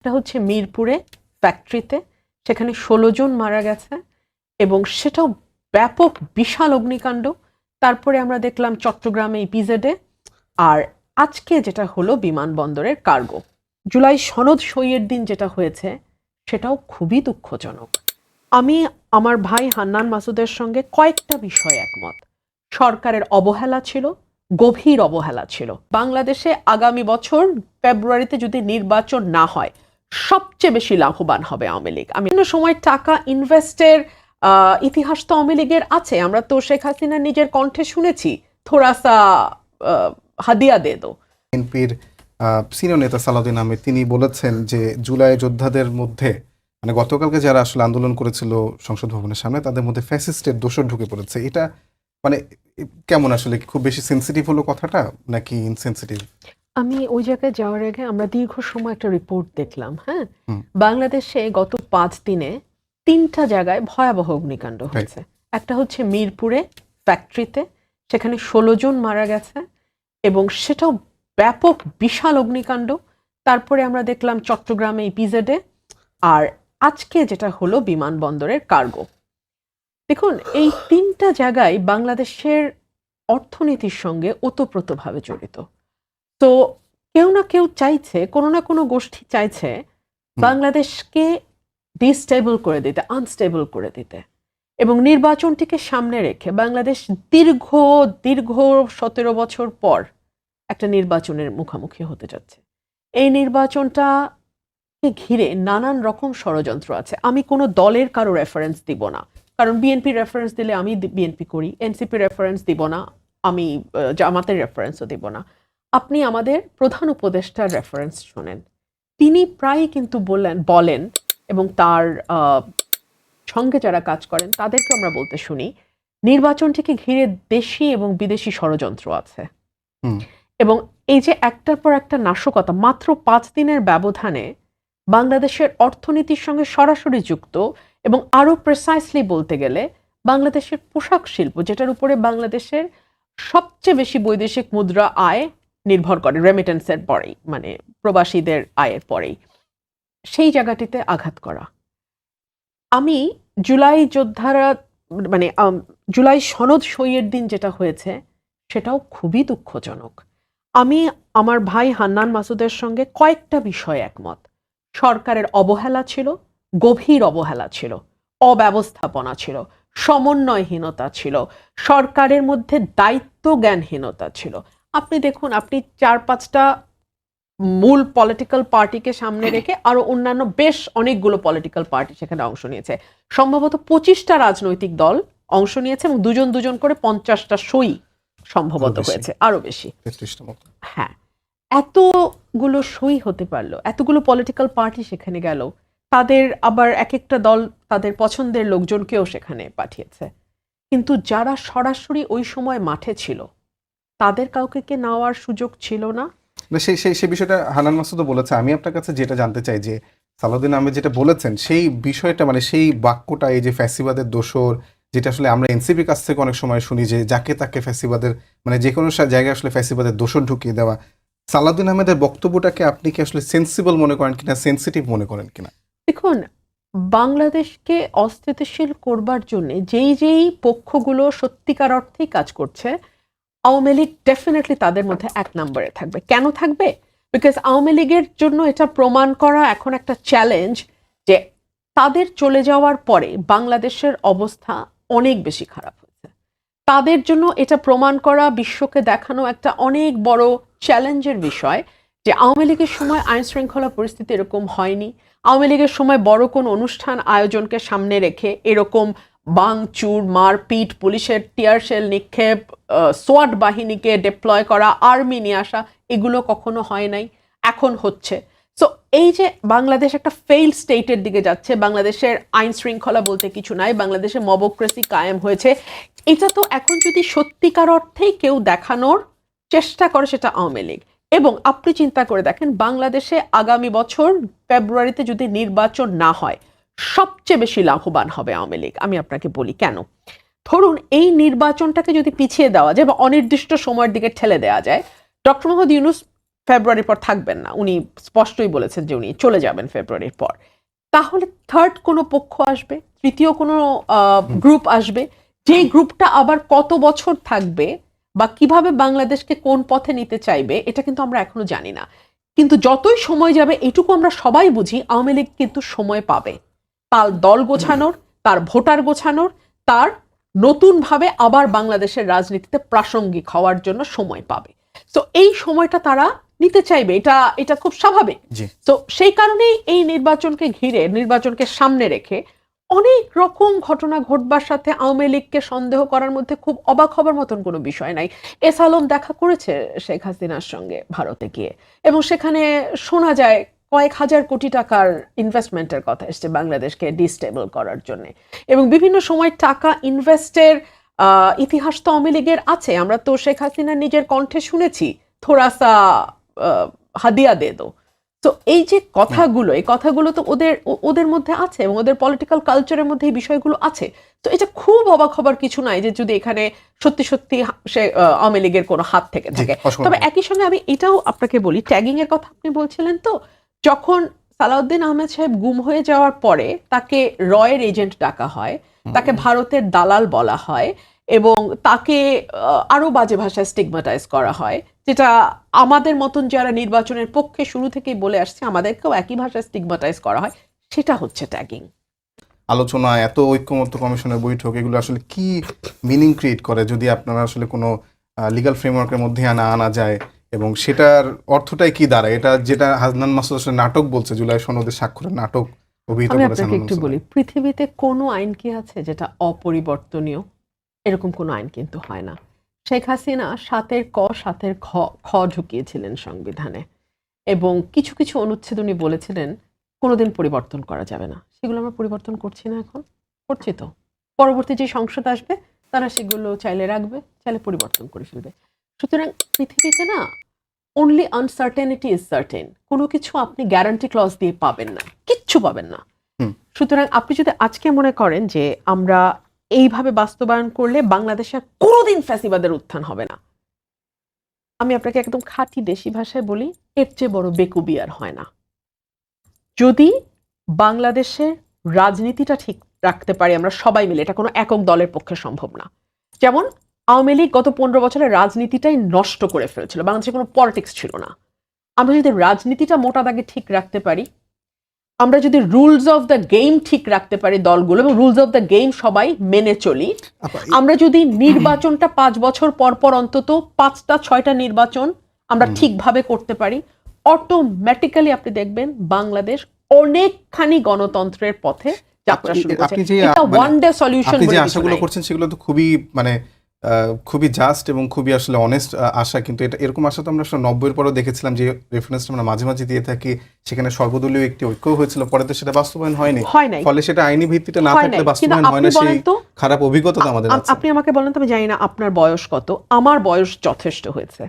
একটা হচ্ছে মিরপুরে ফ্যাক্টরিতে সেখানে ষোলো জন মারা গেছে এবং সেটাও ব্যাপক বিশাল অগ্নিকাণ্ড। তারপরে আমরা দেখলাম চট্টগ্রামে ইপিজেডে আর আজকে যেটা হলো বিমানবন্দরের কার্গো জুলাই সনদ সইয়ের দিন যেটা হয়েছে, সেটাও খুবই দুঃখজনক। আমি আমার ভাই হান্নান মাসুদের সঙ্গে কয়েকটা বিষয় একমত। সরকারের অবহেলা ছিল, গভীর অবহেলা ছিল। বাংলাদেশে আগামী বছর ফেব্রুয়ারিতে যদি নির্বাচন না হয় সবচেয়ে বেশি লাভবান হবে আওয়ামী লীগ। আমি সময় টাকা ইনভেস্টের ইতিহাস তো আওয়ামী লীগের আছে। আমরা তো শেখ হাসিনা নিজের কণ্ঠে শুনেছি থোড়াসা হাদিয়া দে দো। বিএনপির সিনিয়র নেতা সালাউদ্দিন আহমেদ, তিনি বলেছেন যে জুলাই যোদ্ধাদের মধ্যে মানে গতকালকে যারা আসলে আন্দোলন করেছিল সংসদ ভবনের সামনে, তাদের মধ্যে ফ্যাসিস্টের দোষর ঢুকে পড়েছে। এটা মানে কেমন আসলে খুব বেশি সেন্সিটিভ হলো কথাটা, নাকি ইনসেন্সিটিভ আমি ওই জায়গায় যাওয়ার আগে আমরা দীর্ঘ সময় একটা রিপোর্ট দেখলাম হ্যাঁ? বাংলাদেশে গত পাঁচ দিনে তিনটা জায়গায় ভয়াবহ অগ্নিকাণ্ড হয়েছে। একটা হচ্ছে মিরপুরে ফ্যাক্টরিতে সেখানে ষোলো জন মারা গেছে এবং সেটাও ব্যাপক বিশাল অগ্নিকাণ্ড। তারপরে আমরা দেখলাম চট্টগ্রামে ইপিজেডে আর আজকে যেটা হলো বিমানবন্দরের কার্গো দেখুন এই তিনটা জায়গায় বাংলাদেশের অর্থনীতির সঙ্গে ওতপ্রোতভাবে জড়িত। তো কেউ না কেউ চাইছে কোনো না কোনো গোষ্ঠী চাইছে বাংলাদেশকে ডিস্টেবল করে দিতে আনস্টেবল করে দিতে। এবং নির্বাচনটিকে সামনে রেখে বাংলাদেশ দীর্ঘ দীর্ঘ সতেরো বছর পর একটা নির্বাচনের মুখোমুখি হতে যাচ্ছে। এই নির্বাচনটা ঘিরে নানান রকম ষড়যন্ত্র আছে। আমি কোনো দলের কারও রেফারেন্স দিব না। কারণ বিএনপি রেফারেন্স দিলে আমি বিএনপি করি এনসিপি রেফারেন্স দিব না আমি জামাতের রেফারেন্সও দিব না। আপনি আমাদের প্রধান উপদেষ্টার রেফারেন্স শোনেন। তিনি প্রায়ই কিন্তু বললেন বলেন এবং তার সঙ্গে যারা কাজ করেন তাদেরকে আমরা বলতে শুনি নির্বাচনটিকে ঘিরে দেশি এবং বিদেশি ষড়যন্ত্র আছে। এবং এই যে একটার পর একটা নাশকতা মাত্র পাঁচ দিনের ব্যবধানে বাংলাদেশের অর্থনীতির সঙ্গে সরাসরি যুক্ত এবং আরও প্রেসাইসলি বলতে গেলে বাংলাদেশের পোশাক শিল্প যেটার উপরে বাংলাদেশের সবচেয়ে বেশি বৈদেশিক মুদ্রা আয় নির্ভর করে রেমিটেন্সের পরেই মানে প্রবাসীদের আয়ের পরেই। সেই জায়গাটিতে আঘাত করা। আমি জুলাই যোদ্ধারা মানে জুলাই সনদ সইয়ের দিন যেটা হয়েছে, সেটাও খুবই দুঃখজনক। আমি আমার ভাই হান্নান মাসুদের সঙ্গে কয়েকটা বিষয় একমত। সরকারের অবহেলা ছিল, গভীর অবহেলা ছিল, অব্যবস্থাপনা ছিল, সমন্বয়হীনতা ছিল, সরকারের মধ্যে দায়িত্ব জ্ঞানহীনতা ছিল। আপনি দেখুন আপনি চার পাঁচটা মূল পলিটিক্যাল পার্টিকে সামনে রেখে আরও অন্যান্য বেশ অনেকগুলো পলিটিক্যাল পার্টি সেখানে অংশ নিয়েছে। সম্ভবত পঁচিশটা রাজনৈতিক দল অংশ নিয়েছে এবং দুজন দুজন করে পঞ্চাশটা সই সম্ভবত হয়েছে আরও বেশি। হ্যাঁ এতগুলো সই হতে পারল এতগুলো পলিটিক্যাল পার্টি সেখানে গেল তাদের আবার এক একটা দল তাদের পছন্দের লোকজনকেও সেখানে পাঠিয়েছে। কিন্তু যারা সরাসরি ওই সময় মাঠে ছিল তাদের কাউকে কে নেওয়ার সুযোগ ছিল না? না সেই সেই সেই বিষয়টা হানান মাসুদও বলেছে। আমি আপনার কাছে যেটা জানতে চাই যে সালাউদ্দিন আহমেদ যেটা বলেছেন সেই বিষয়টা মানে সেই বাক্যটা এই যে ফ্যাসিবাদের দোষর যেটা আসলে আমরা এনসিপির কাছ থেকে অনেক সময় শুনি যে যাকে তাকে ফ্যাসিবাদের মানে যে কোনো জায়গায় আসলে ফ্যাসিবাদের দোষর ঢুকিয়ে দেওয়া। সালাউদ্দিন আহমেদের বক্তব্যটাকে আপনি কি আসলে সেন্সিবল মনে করেন কিনা সেন্সিটিভ মনে করেন কিনা? দেখুন বাংলাদেশকে অস্থিতিশীল করবার জন্য যেই যেই পক্ষগুলো সত্যিকার অর্থেই কাজ করছে আওয়ামী লীগ ডেফিনেটলি তাদের মধ্যে এক নম্বরে থাকবে। কেন থাকবে? বিকজ আওয়ামী লীগের জন্য এটা প্রমাণ করা এখন একটা চ্যালেঞ্জ যে তাদের চলে যাওয়ার পরে বাংলাদেশের অবস্থা অনেক বেশি খারাপ হয়েছে। তাদের জন্য এটা প্রমাণ করা, বিশ্বকে দেখানো একটা অনেক বড় চ্যালেঞ্জের বিষয় যে আওয়ামী লীগের সময় আইন শৃঙ্খলা পরিস্থিতি এরকম হয়নি। আওয়ামী লীগের সময় বড় কোন অনুষ্ঠান আয়োজনকে সামনে রেখে এরকম বাংচুর, মারপিট, পুলিশের টিয়ারশেল নিক্ষেপ সোয়াট বাহিনীকে ডিপ্লয় করা আর্মি নিয়ে আসা, এগুলো কখনো হয় নাই, এখন হচ্ছে। সো এই যে বাংলাদেশ একটা ফেইল স্টেটের দিকে যাচ্ছে, বাংলাদেশের আইন শৃঙ্খলা বলতে কিছু নাই, বাংলাদেশে মবক্রেসি কায়েম হয়েছে, এটা তো এখন যদি সত্যিকার অর্থেই কেউ দেখানোর চেষ্টা করে, সেটা আওয়ামী লীগ। এবং আপনি চিন্তা করে দেখেন, বাংলাদেশে আগামী বছর ফেব্রুয়ারিতে যদি নির্বাচন না হয় সবচেয়ে বেশি লাভবান হবে আওয়ামী লীগ। আমি আপনাকে বলি, কেন? ধরুন এই নির্বাচনটাকে যদি পিছিয়ে দেওয়া যায় বা অনির্দিষ্ট সময়ের দিকে ঠেলে দেওয়া যায়, ডক্টর মোহাম্মদ ইউনুস ফেব্রুয়ারির পর থাকবেন না। উনি স্পষ্টই বলেছেন যে উনি চলে যাবেন ফেব্রুয়ারির পর। তাহলে থার্ড কোনো পক্ষ আসবে? তৃতীয় কোনো গ্রুপ আসবে? যে গ্রুপটা আবার কত বছর থাকবে বা কীভাবে বাংলাদেশকে কোন পথে নিতে চাইবে, এটা কিন্তু আমরা এখনও জানি না। কিন্তু যতই সময় যাবে, এটুকু আমরা সবাই বুঝি, আওয়ামী লীগ কিন্তু সময় পাবে। তার দল গোছানোর তার ভোটার গোছানোর তার নতুনভাবে আবার বাংলাদেশের রাজনীতিতে প্রাসঙ্গিক হওয়ার জন্য সময় পাবে। তো এই সময়টা তারা নিতে চাইবে। এটা এটা খুব স্বাভাবিক। তো সেই কারণেই এই নির্বাচনকে ঘিরে নির্বাচনকে সামনে রেখে অনেক রকম ঘটনা ঘটবার সাথে আওয়ামী লীগকে সন্দেহ করার মধ্যে খুব অবাক হবার মতন কোনো বিষয় নাই। এস আলম দেখা করেছে শেখ হাসিনার সঙ্গে ভারতে গিয়ে। এবং সেখানে শোনা যায় কয়েক হাজার কোটি টাকার ইনভেস্টমেন্টের কথা এসছে বাংলাদেশকে ডিস্টেবল করার জন্য। এবং বিভিন্ন সময় টাকা ইনভেস্টের ইতিহাস তো আওয়ামী লীগের আছে। আমরা তো শেখ হাসিনার নিজের কণ্ঠে শুনেছি থোড়াসা হাদিয়া দে দো। তো এই যে কথাগুলো এই কথাগুলো তো ওদের ওদের মধ্যে আছে এবং ওদের পলিটিক্যাল কালচারের মধ্যে এই বিষয়গুলো আছে। তো এটা খুব অবাক হবার কিছু নাই যে যদি এখানে সত্যি সত্যি সে আওয়ামী লীগের কোনো হাত থেকে থাকে। তবে একই সঙ্গে আমি এটাও আপনাকে বলি ট্যাগিং এর কথা আপনি বলছিলেন তো যখন সালাউদ্দিন আহমেদ সাহেব গুম হয়ে যাওয়ার পরে তাকে রয়ের এজেন্ট ডাকা হয়, তাকে ভারতের দালাল বলা হয় এবং তাকে আরও বাজে ভাষায় স্টিগমাটাইজ করা হয়, যেটা আমাদের মতন যারা নির্বাচনের পক্ষে শুরু থেকেই বলে আসছে, আমাদেরকেও একই ভাষায় স্টিগমাটাইজ করা হয়, সেটা হচ্ছে ট্যাগিং আলোচনা, এত ঐক্যমত্য কমিশনের বৈঠক, এগুলো আসলে কি মিনিং ক্রিয়েট করে যদি আপনারা আসলে কোনো লিগাল ফ্রেমওয়ার্কের মধ্যে আনা আনা যায়? এবং সেটার অর্থটাই কি দাঁড়ায়? এটা যেটা হাজনান মাসুদ নাটক বলছে জুলাই সনদের স্বাক্ষরের নাটক অভিহিত আমি করেছেন আপনাকে একটু বলি পৃথিবীতে কোনো আইন কি আছে যেটা অপরিবর্তনীয়? এরকম কোনো আইন কিন্তু হয় না। শেখ হাসিনা সাতের ক সাতের খ খ ঢুকিয়েছিলেন সংবিধানে এবং কিছু কিছু অনুচ্ছেদ উনি বলেছিলেন কোনোদিন পরিবর্তন করা যাবে না। সেগুলো আমরা পরিবর্তন করছি না এখন করছি তো। পরবর্তী যে সংসদ আসবে তারা সেগুলো চাইলে রাখবে চাইলে পরিবর্তন করে ফেলবে। সুতরাং পৃথিবীতে না অনলি আনসার্টেনিটি ইজ সার্টেন কোনো কিছু আপনি গ্যারান্টি ক্লজ দিয়ে পাবেন না কিচ্ছু পাবেন না। সুতরাং আপনি যদি আজকে মনে করেন যে আমরা এইভাবে বাস্তবায়ন করলে বাংলাদেশে কোনোদিন ফ্যাসিবাদের উত্থান হবে না। আমি আপনাকে একদম খাঁটি দেশি ভাষায় বলি এর চেয়ে বড় বেকুবি আর হয় না। যদি বাংলাদেশের রাজনীতিটা ঠিক রাখতে পারি আমরা সবাই মিলে এটা কোনো একক দলের পক্ষে সম্ভব না। যেমন আওয়ামী লীগ গত পনেরো বছরের রাজনীতিটাই নষ্ট করে ফেলছিল। বাংলাদেশে কোনো পলিটিক্স ছিল না। আমরা যদি রাজনীতিটা মোটা দাগে ঠিক রাখতে পারি আমরা যদি রুলস অফ দ্য গেম ঠিক রাখতে পারি দলগুলো এবং রুলস অফ দ্য গেম সবাই মেনে চলি আমরা যদি নির্বাচনটা পাঁচ বছর পর পর অন্তত পাঁচটা ছয়টা নির্বাচন আমরা ঠিকভাবে করতে পারি অটোমেটিক্যালি আপনি দেখবেন বাংলাদেশ অনেকখানি গণতন্ত্রের পথে যাত্রা শুরু করছে। আপনি যে এটা ওয়ান ডে সলিউশন আপনি যে আশাগুলো করছেন সেগুলো তো খুবই মানে খুবই জাস্ট এবং খুবই আসলে অনেস্ট আশা। কিন্তু এটা এরকম আশা তো আমরা আসলে নব্বইয়ের পরও দেখেছিলাম যে রেফারেন্সটা আমরা মাঝে মাঝে দিয়ে থাকি। সেখানে সর্বদলীয় একটি ঐক্য হয়েছিল। পরে তো সেটা বাস্তবায়ন হয়নি। ফলে সেটা আইনি ভিত্তিতে না থাকলে বাস্তবায়ন হয় না সেই খারাপ অভিজ্ঞতা তো আমাদের আপনি আমাকে বলেন তো আমি জানি না আপনার বয়স কত। আমার বয়স যথেষ্ট হয়েছে।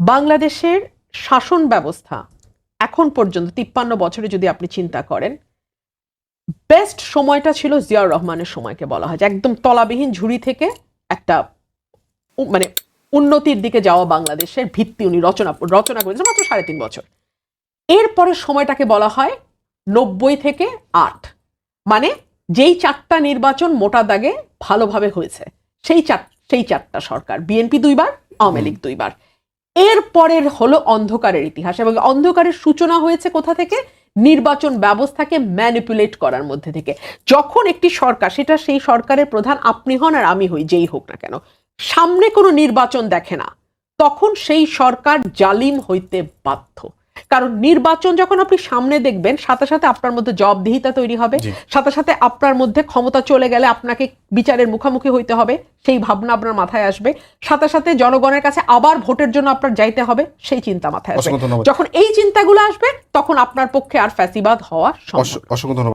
বাংলাদেশের শাসন ব্যবস্থা এখন পর্যন্ত তিপ্পান্ন বছরে যদি আপনি চিন্তা করেন বেস্ট সময়টা ছিল জিয়াউর রহমানের সময়কে বলা হয়। একদম তলাবিহীন ঝুড়ি থেকে একটা মানে উন্নতির দিকে যাওয়া বাংলাদেশের ভিত্তি উনি রচনা রচনা করেছেন মাত্র সাড়ে তিন বছর। এরপরের সময়টাকে বলা হয় নব্বই থেকে আট। মানে যেই চারটা নির্বাচন মোটা দাগে ভালোভাবে হয়েছে সেই চার সেই চারটা সরকার বিএনপি দুইবার আওয়ামী লীগ দুইবার। এর পরের হলো অন্ধকারের ইতিহাস এবং অন্ধকারের সূচনা হয়েছে কোথা থেকে? নির্বাচন ব্যবস্থাকে ম্যানিপুলেট করার মধ্যে থেকে। যখন একটি সরকার সেটা সেই সরকারের প্রধান আপনি হন আর আমি হই যেই হোক না কেন। সামনে কোনো নির্বাচন দেখে না। তখন সেই সরকার জালিম হইতে বাধ্য। কারণ নির্বাচন যখন আপনি সামনে দেখবেন সাথে সাথে আপনার মধ্যে জবাবদিহিতা তৈরি হবে সাথে সাথে আপনার মধ্যে ক্ষমতা চলে গেলে আপনাকে বিচারের মুখোমুখি হইতে হবে সেই ভাবনা আপনার মাথায় আসবে। সাথে সাথে জনগণের কাছে আবার ভোটের জন্য আপনার যাইতে হবে সেই চিন্তা মাথায় আসবে। যখন এই চিন্তাগুলো আসবে তখন আপনার পক্ষে আর ফ্যাসিবাদ হওয়া সম্ভব অসংখ্য ধন্যবাদ।